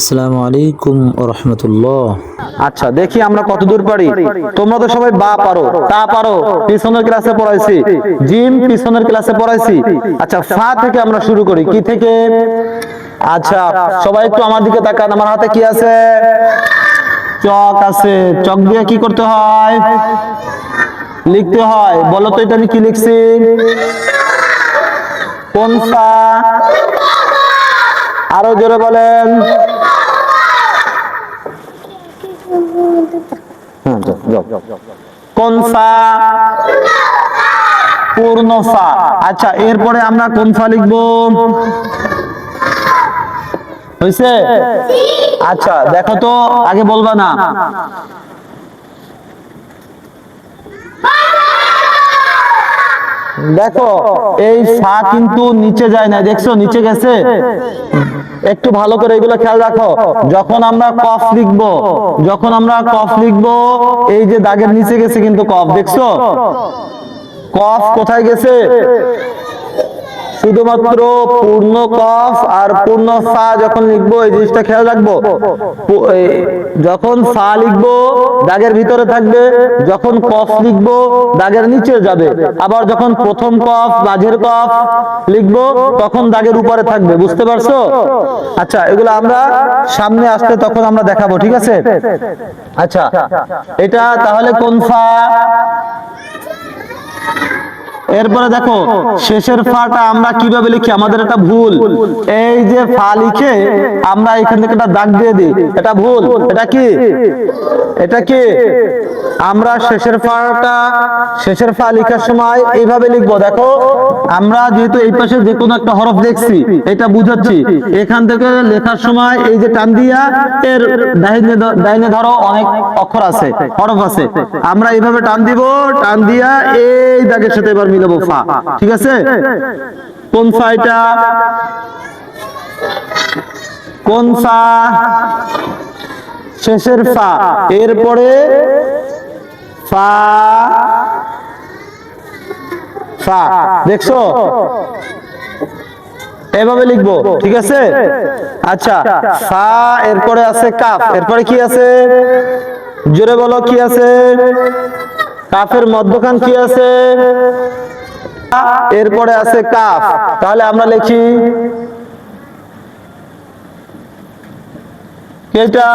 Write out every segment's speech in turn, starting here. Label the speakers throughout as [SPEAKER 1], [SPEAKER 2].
[SPEAKER 1] আসসালামু আলাইকুম রহমতুল্লাহ।
[SPEAKER 2] আচ্ছা দেখি আমরা কত দূর পারি। তোমরা তো সবাই বা পারো, তা পারো। পিছনের ক্লাসে পড়াইছি। জিম পিছনের ক্লাসে পড়াইছি। আচ্ছা ফা থেকে আমরা শুরু করি। কি থেকে? আচ্ছা সবাই একটু আমার দিকে তাকান। আমার হাতে কি আছে? চক আছে। চক দিয়ে কি করতে হয়? লিখতে হয়। বলো তো এটা আমি কি লিখছি? কোন ফা? আরও জোরে বলেন। কোন ফা? পূর্ণ ফা। আচ্ছা এরপরে আমরা কোন ফা লিখব? হয়েছে আচ্ছা দেখো তো আগে বলবা না। দেখো, এই সা কিন্তু নিচে যায় না, দেখছ, নিচে গেছে? একটু ভালো করে এগুলো খেয়াল রাখো। যখন আমরা কফ লিখব, যখন আমরা কফ লিখব, এই যে দাগের নিচে গেছে কিন্তু কফ, দেখছ? কফ কোথায় গেছে? শুধুমাত্র পূর্ণ কফ আর পূর্ণ ফা যখন লিখব, এই জিনিসটা খেয়াল রাখব। যখন ফা লিখব, দাগের ভিতরে থাকবে, যখন কফ লিখব, দাগের নিচে যাবে। আবার যখন প্রথম কফ, মাঝের কফ লিখব, তখন দাগের উপরে থাকবে। বুঝতে পারছ? আচ্ছা এগুলো আমরা সামনে আসতে তখন আমরা দেখাবো, ঠিক আছে? আচ্ছা এটা তাহলে কোন ফা? এরপরে দেখো, শেষের ফাটা আমরা কীভাবে লিখি? আমাদের এটা ভুল। এই যে ফা লিখে আমরা এখান থেকে একটা দাগ দিয়ে দিই। এটা ভুল। এটা কি? এটা কি? আমরা শেষের ফাটা, শেষের ফা লেখার সময় এইভাবে লিখব। দেখো, আমরা যেহেতু এই পাশে যে কোনো একটা হরফ দেখছি, এটা বুঝাচ্ছি। এখান থেকে লেখার সময় এই যে টান দিয়া এর ধ- ডাইনে ধরো অনেক অক্ষর আছে, হরফ আছে। আমরা এইভাবে টান দিব, টান দিয়া এই দাগের সাথে এবার মিলাবো ফা। ঠিক আছে? কোন ফা এটা কোন ফা? শেষের ফা। এরপরে ফা। ফা। দেখছ? এভাবে লিখব, ঠিক আছে? আচ্ছা ফা, এরপরে আছে কাফ। এরপরে কি আছে? জোরে বলো, কি আছে? কাফের মধ্যখান কি আছে? এরপরে আছে কাফ। তাহলে আমরা লিখি এটা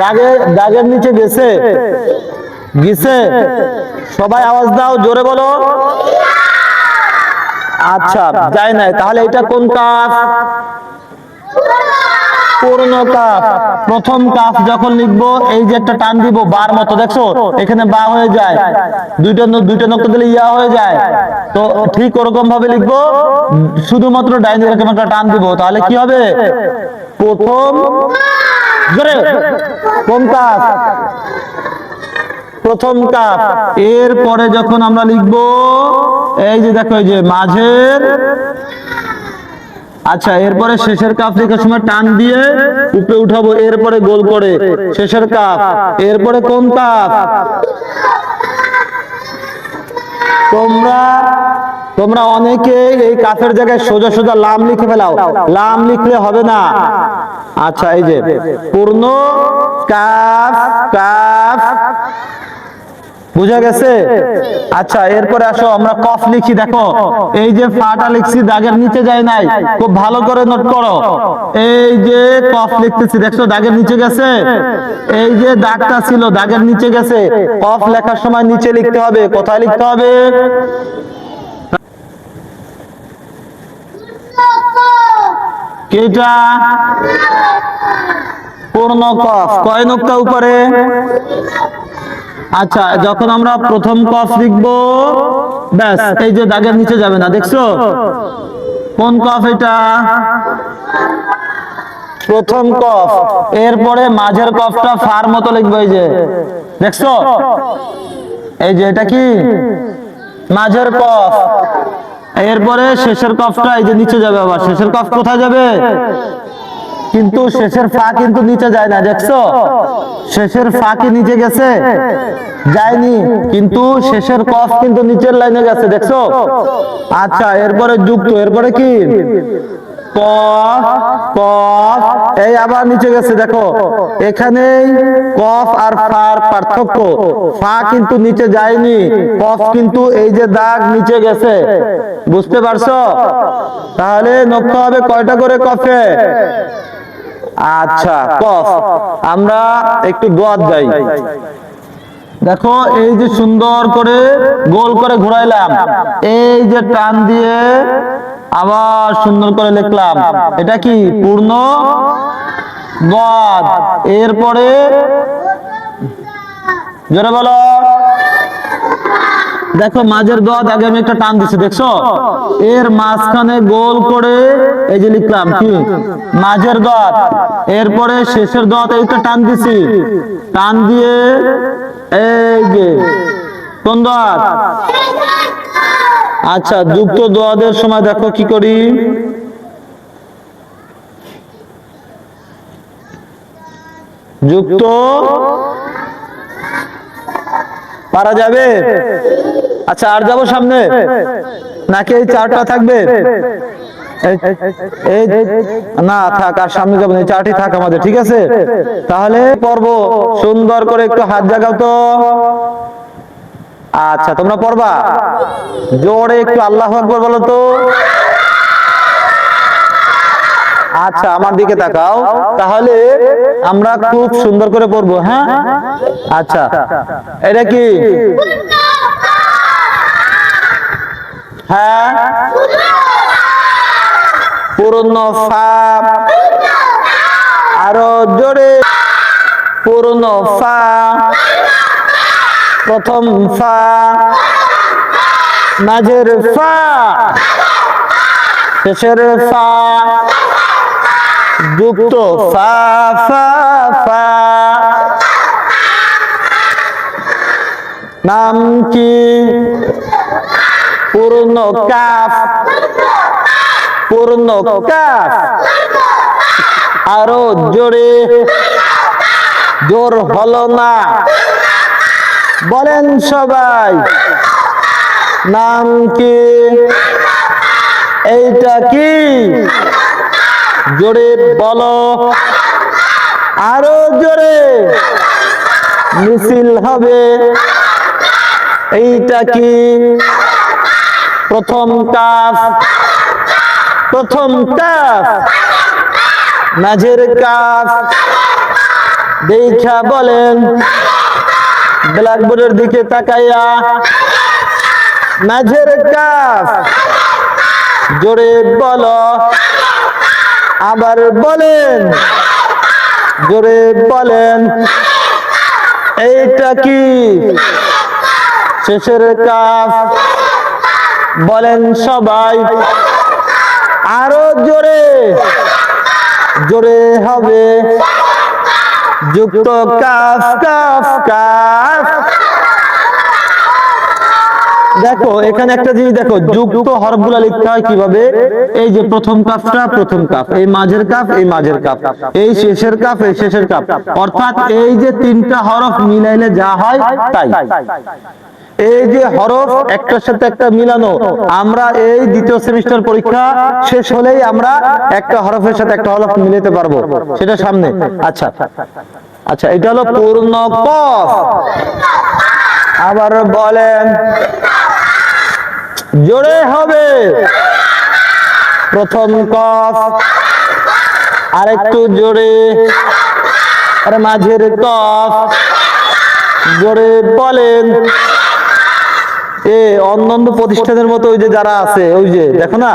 [SPEAKER 2] দাগের দাগের নিচে গেছে? গেছে? সবাই আওয়াজ দাও, জোরে বলো। আচ্ছা যায় নাই। তাহলে এটা কোন কাফ? প্রথম কাফ যখন লিখব, এই যে একটা টান দিব, বার মতো, দেখছ? এখানে বা হয়ে যায়। দুইটা দুইটা নক্ত দিলে ইয়া হয়ে যায়। তো ঠিক ওরকম ভাবে লিখব, শুধুমাত্র ডাইন এরকম একটা টান দিব, তাহলে কি হবে? প্রথম জোরে কোন কাফ। প্রথম কাপ এরপরে যখন আমরা লিখব, এই যে দেখো, এই যে মাঝের আচ্ছা এরপরে শেষের কাপ লেখার সময় টান দিয়ে উপরে উঠাবো, এরপরে গোল করে শেষের কাপ এরপরে কোন কাপ তোমরা তোমরা অনেকে এই কাফের জায়গায় সোজা সোজা লাম লিখে ফেলাও। লাম লিখলে হবে না। আচ্ছা এই যে, পূর্ণ কাফ কাফ বুঝা গেছে? আচ্ছা এরপরে আসো, আমরা কফ লিখি, দেখো। এই যে ফাটা লিখছি, দাগের নিচে যায় নাই। খুব ভালো করে নোট করো। এই যে কফ লিখতেছি, দেখছ, দাগের নিচে গেছে? এই যে দাগটা ছিল, দাগের নিচে গেছে। কফ লেখার সময় নিচে লিখতে হবে। কোথায় লিখতে হবে? কেটা পূর্ণ কফ। কয় নোক্তা উপরে? আচ্ছা যখন আমরা প্রথম কফ লিখব, ব্যাস, এই যে দাগের নিচে যাবে না, দেখছ? কোন কফ এটা? প্রথম কফ। এরপরে মাঝের কফটা ফার মতো লিখব, এই যে। দেখছ? এই যে, এটা কি? মাঝের কফ। এরপরে শেষের কফটা এই যে নিচে যাবে আবার। শেষের কফ কোথায় যাবে? কিন্তু শেষের ফা কিন্তু নিচে যায় না, দেখছ? শেষের ফা কি নিচে গেছে? যায়নি, কিন্তু শেষের কফ কিন্তু নিচের লাইনে গেছে, দেখছ? আচ্ছা এরপরে যুক্ত, এরপরে কি? কফ কফ এই আবার নিচে গেছে, দেখো। এখানে কফ আর ফার পার্থক্য। ফা কিন্তু নিচে যায়নি, কফ কিন্তু এই যে দাগ নিচে গেছে। বুঝতে পারছ? তাহলে নক্ষ হবে কয়টা করে কফে? আচ্ছা কফ। আমরা একটু দোয়াত যাই। দেখো, এই যে সুন্দর করে গোল করে ঘুরাইলাম। এই যে টান দিয়ে আবার সুন্দর করে লিখলাম। এটা কি পূর্ণ গদ এরপরে, জোরে বলো। দেখো মাঝের দোয়াত আগে আমি একটা টান দিছি, দেখছ? এর মাঝখানে গোল করে, এই যে লিখলাম, কি? মাঝের দোয়াত। এরপরে শেষের দোয়াত এইটা টান দিছি। টান দিয়ে, এই যে, কোন দোয়াত? আচ্ছা যুক্ত দোয়াদের সময় দেখো কি করি? যুক্ত পারা যাবে? আচ্ছা আর যাব সামনে? নাকি এই চারটা থাকবে? না থাক আর সামনে যাব না, চারটি থাক আমাদের ঠিক আছে? তাহলে পর্ব সুন্দর করে একটু হাত জাগাও তো। আচ্ছা তোমরা পড়বা? জোরে একটু আল্লাহ আকবর বলো তো। আচ্ছা আমার দিকে তাকাও। তাহলে আমরা খুব সুন্দর করে পড়ব হ্যাঁ? আচ্ছা এটা কি? হ্যাঁ? পূর্ণ ফাপ আরও জোরে। পূর্ণ ফা প্রথম ফা মাঝের ফা শেষের ফা যুক্ত নাম কি? পূর্ণ কাফ। পূর্ণ কাফ। আরও জোরে। জোর হলো না। বলেন সবাই, নাম কি? এইটা কি? জোরে বলো। আরও জোরে। মিছিল হবে। এইটা কি? প্রথম কাফ প্রথম কাফ মাঝের কাফ। দেখা বলেন। ব্ল্যাকবোর্ডের দিকে তাকাইয়া। মাঝের কাফ। জোরে বলো। আবার বলেন, জোরে বলেন, এইটা কি? শেষের কাজ বলেন সবাই, আরও জোরে জোরে হবে, যুক্ত কাফ কাফ কাফ। দেখো, এখানে একটা জিনিস দেখো, যুক্ত হরফগুলা লিখতে হয় কীভাবে? এই যে প্রথম কাফটা, প্রথম কাফ, এই মাঝের কাফ, এই মাঝের কাফ, এই শেষের কাফ, এই শেষের কাফ, অর্থাৎ এই যে তিনটা হরফ মিলাইলে যা হয়, তাই। এই যে হরফ, একটার সাথে একটা মিলানো, আমরা এই দ্বিতীয় সেমিস্টার পরীক্ষা শেষ হলেই আমরা একটা হরফের সাথে একটা হরফ মিলাতে পারব, সেটা সামনে। আচ্ছা আচ্ছা এটা হলো পূর্ণ কফ। আবার বলেন জোরে হবে। প্রথম কফ। আরেকটু জোরে। আর মাঝের কফ। জোরে বলেন। এ, অন্যান্য প্রতিষ্ঠানের মতো ওই যে যারা আছে, ওই যে, দেখো না?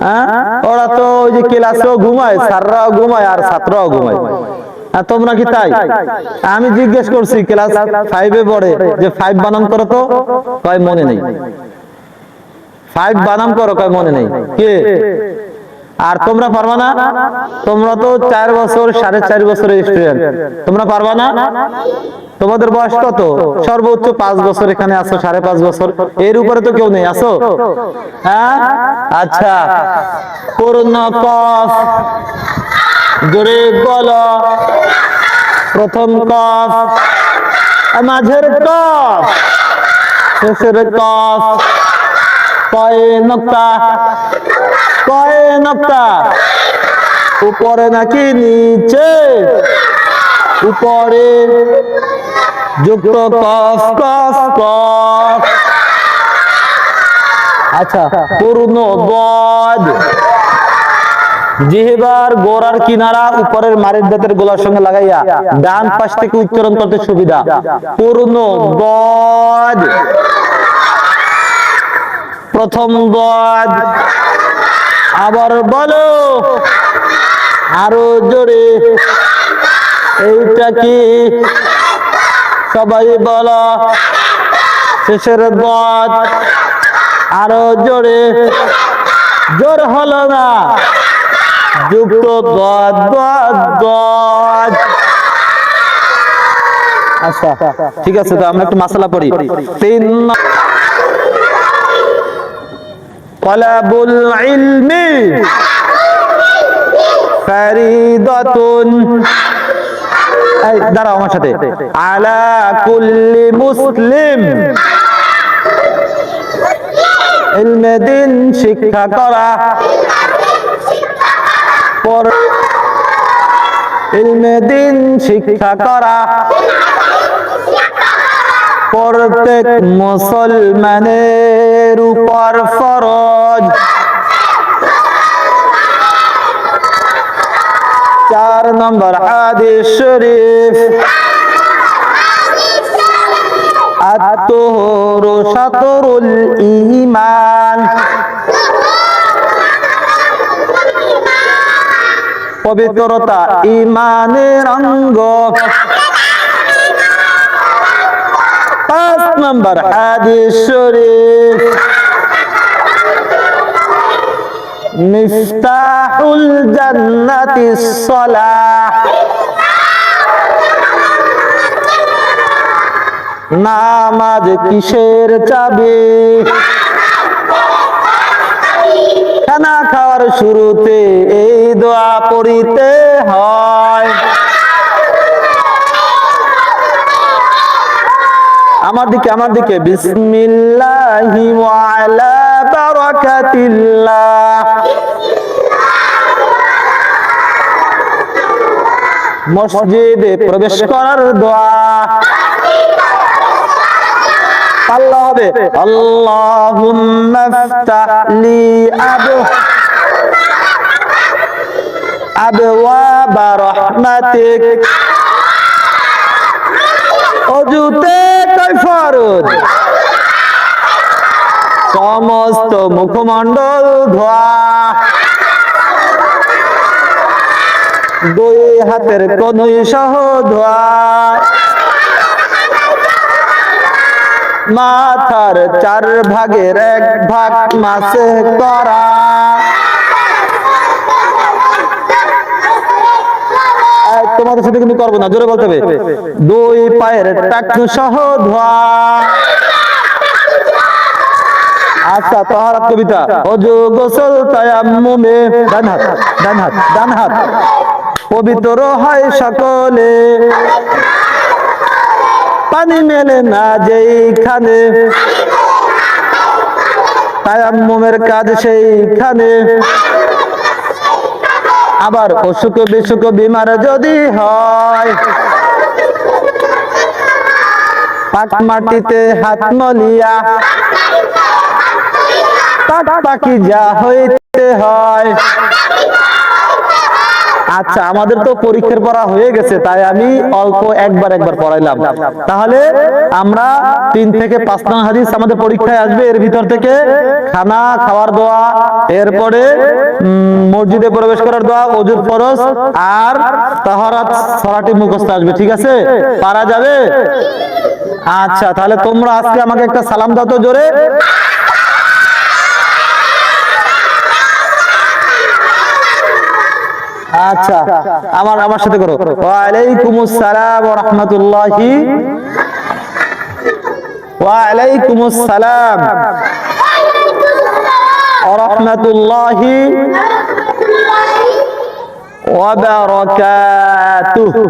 [SPEAKER 2] হ্যাঁ? ওরা তো ওই যে ক্লাসেও ঘুমায়, স্যাররাও ঘুমায়, আর ছাত্ররাও ঘুমায়। আর তোমরা কি তাই? আমি জিজ্ঞেস করছি, ক্লাস ফাইভে পড়ে, যে ফাইভ বানান করো তো? কয়, মনে নেই। ফাইভ বানান করো, কয় মনে নেই? কে? আর তোমরা পারবা না? তোমরা তো চার বছর, সাড়ে চার বছরের স্টুডেন্ট তোমরা পারবা না? তোমাদের বয়স কত? সর্বোচ্চ পাঁচ বছর এখানে আছো, সাড়ে পাঁচ বছর। এর উপরে তো কেউ নেই, আছো? হ্যাঁ? আচ্ছা। পূর্ণ কফ, জোরে বলো। প্রথম কফ, মাঝের কফ, শেষের কফ। কয় উপরে নাকি নিচে? উপরে যুক্ত কফ কফ কফ। আচ্ছা পূর্ণ বদ। জিহিবার গোড়ার কিনারা উপরের মারির দাঁতের গোলার সঙ্গে লাগাইয়া ডান পাশ থেকে উচ্চারণ করতে সুবিধা। পূর্ণ বদ। প্রথম বদ। আবার বলো, আরও জোরে। এইটা কি? সবাই বলো, শেষের বদ। আরও জোরে। জোর হলো না। যুক্ত দদ দদ দদ আচ্ছা ঠিক আছে তো, আমরা একটু মাসালা পড়ি। তিন দাঁড়াও আমার সাথে। আলা কুল্লি মুসলিম। ইলমে দিন শিক্ষা করা। পর ইলমে দিন শিক্ষা করা। প্রত্যেক মুসলমানের উপর ফরজ। চার নম্বর হাদিস শরীফ। আত্মহর সাতরুল ইমান পবিত্রতা ইমানের অঙ্গ। নম্বর হাদিস শরীফ। মিফতাহুল জান্নাতি সলাহ। নামাজ কিসের চাবি? খানা খাওয়ার শুরুতে এই দোয়া পড়িতে হয়। আমার দিকে আমার দিকে। বিসমিল্লাহি ওয়া আলা বারাকাতিল্লাহ। মসজিদে প্রবেশ করার দোয়া। আল্লাহ হবে, আল্লাহুম্মা ফতাহ লি আবু, আবওয়াবা রাহমাতিক। অজুতে কয় ফরজ সমস্ত মুখমণ্ডল ধোয়া। দুই হাতের কনুই সহ ধোয়া। মাথার চার ভাগের এক ভাগ মাসে করা। তোমাদের সাথে কিন্তু করব না, জোরে বলতে হবে। দুই পায়ের টাকু সহ ধোয়া। আচ্ছা কবিতা। অজু গোসল ডান হাত ডান হাত ডান হাত। পবিত্র হয় সকলে। পানি মেলে না যেইখানে। তায়াম্মুমের কাজ সেইখানে। আবার অসুখ বিসুখ বিমার যদি হয়, পাক মাটিতে হাত মলিয়া, পাক পাকি যা হইতে হয়। আচ্ছা আমাদের তো পরীক্ষার পড়া হয়ে গেছে, তাই আমি অল্প একবার একবার পড়াইলাম। তাহলে আমরা তিন থেকে পাঁচ নং হাদিস আমাদের পরীক্ষায় আসবে, এর ভিতর থেকে খানা, খাওয়ার দোয়া, এরপরে মসজিদে প্রবেশ করার দোয়া, অজুর ফরজ, আর তাহারাত সরাটি মুখস্থ আসবে, ঠিক আছে? পারা যাবে? আচ্ছা তাহলে তোমরা আজকে আমাকে একটা সালাম দাও তো জোরে। আচ্ছা আমার আমার সাথে করো। ওয়ালাইকুম আসসালাম ওয়া রাহমাতুল্লাহি ওয়ালাইকুম আসসালাম ওয়া রাহমাতুল্লাহি ওয়া বারাকাতুহু